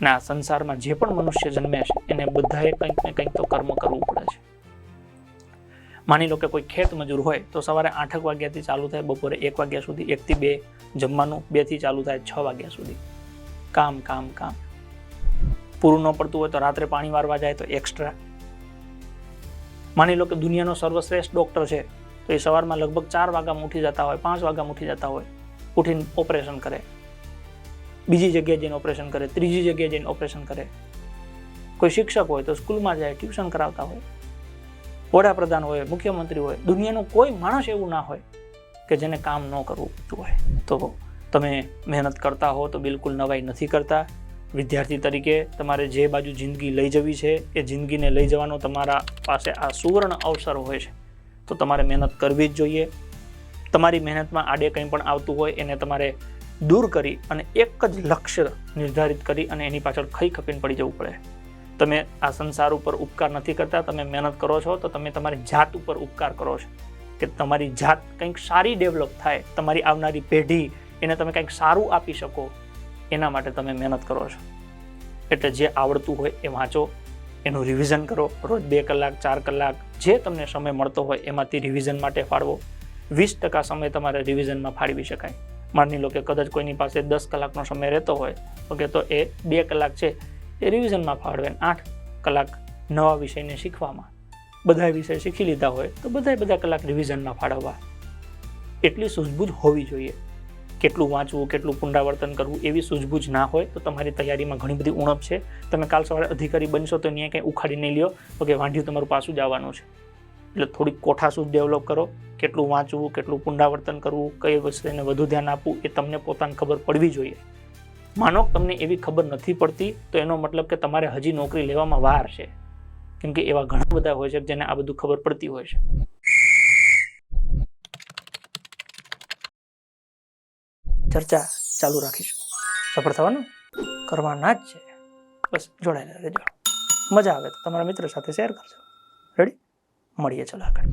ને આ સંસારમાં જે પણ મનુષ્ય જન્મે છે, એને બધાએ કંઈક ને કંઈક તો કર્મ કરવું પડે છે. માની લો કે કોઈ ખેત મજૂર હોય, તો સવારે આઠક વાગ્યાથી ચાલુ થાય, બપોરે એક વાગ્યા સુધી એકથી બે જમવાનું બેથી ચાલુ થાય, છ વાગ્યા સુધી. કામ કામ કામ. પૂરું ન પડતું હોય તો રાત્રે પાણી વારવા જાય તો એક્સ્ટ્રા માની લો કે દુનિયાનો સર્વશ્રેષ્ઠ ડૉક્ટર છે, તો એ સવારમાં લગભગ ચાર વાગ્યામાં ઉઠી જતા હોય, પાંચ વાગ્યામાં ઉઠી જતા હોય, ઉઠીને ઓપરેશન કરે. બીજી જગ્યાએ જઈને ઓપરેશન કરે, ત્રીજી જગ્યાએ જઈને ઓપરેશન કરે. કોઈ શિક્ષક હોય તો સ્કૂલમાં જાય, ટ્યુશન કરાવતા હોય, વડાપ્રધાન હોય, મુખ્યમંત્રી હોય, દુનિયાનો કોઈ માણસ એવું ના હોય કે જેને કામ ન કરવું પડતું હોય. તો તમે મહેનત કરતા હો તો બિલકુલ નવાઈ નથી કરતા. વિદ્યાર્થી તરીકે તમારે જે બાજુ જિંદગી લઈ જવી છે, એ જિંદગીને લઈ જવાનો તમારા પાસે આ સુવર્ણ અવસર હોય છે. તો તમારે મહેનત કરવી જ જોઈએ. તમારી મહેનતમાં આડે કંઈ પણ આવતું હોય, એને તમારે દૂર કરી અને એક જ લક્ષ્ય નિર્ધારિત કરી અને એની પાછળ ખઈ ખપીને પડી જવું પડે. તમે આ સંસાર ઉપર ઉપકાર નથી કરતા, તમે મહેનત કરો છો, તો તમે તમારી જાત ઉપર ઉપકાર કરો છો. કે તમારી જાત કંઈક સારી ડેવલપ થાય, તમારી આવનારી પેઢી એને તમે કંઈક સારું આપી શકો, એના માટે તમે મહેનત કરો છો. એટલે જે આવડતું હોય એ વાંચો, એનું રિવિઝન કરો, રોજ બે કલાક, ચાર કલાક, જે તમને સમય મળતો હોય એમાંથી રિવિઝન માટે ફાળવો. વીસ ટકા સમય તમારે રિવિઝનમાં ફાળવી શકાય. માની લો કે કદાચ કોઈની પાસે દસ કલાકનો સમય રહેતો હોય, ઓકે, તો એ બે કલાક છે એ રિવિઝનમાં ફાળવે આઠ કલાક નવા વિષયને શીખવામાં. બધા વિષય શીખી લીધા હોય તો બધાય બધા કલાક રિવિઝનમાં ફાળવવા. એટલી સૂઝબૂઝ હોવી જોઈએ. કેટલું વાંચવું, કેટલું પુનરાવર્તન કરવું એવી સૂઝબૂઝ ના હોય તો તમારી તૈયારીમાં ઘણી બધી ઉણપ છે. તમે કાલ સવારે અધિકારી બનશો તો ત્યાં કંઈ ઉખાડી નહીં લ્યો. તો વાંઢ્યું તમારું પાછું જવાનું છે. એટલે થોડીક કોઠાસૂઝ ડેવલપ કરો, કેટલું વાંચવું, કેટલું પુનરાવર્તન કરવું, કઈ વસ્તુને વધુ ધ્યાન આપવું, એ તમને પોતાને ખબર પડવી જોઈએ. માનો તમને એવી ખબર નથી પડતી, તો એનો મતલબ કે તમારે હજી નોકરી લેવામાં વાર છે. કેમ કે એવા ઘણા બધા હોય છે જેને આ બધું ખબર પડતી હોય છે. ચર્ચા ચાલુ રાખીશું. સફળ થવાનું? કરવાના જ છે. બસ, જોડાયેલા રહેજો. મજા આવે તો તમારા મિત્ર સાથે શેર કરજો. રેડી મળીએ ચલો આગળ.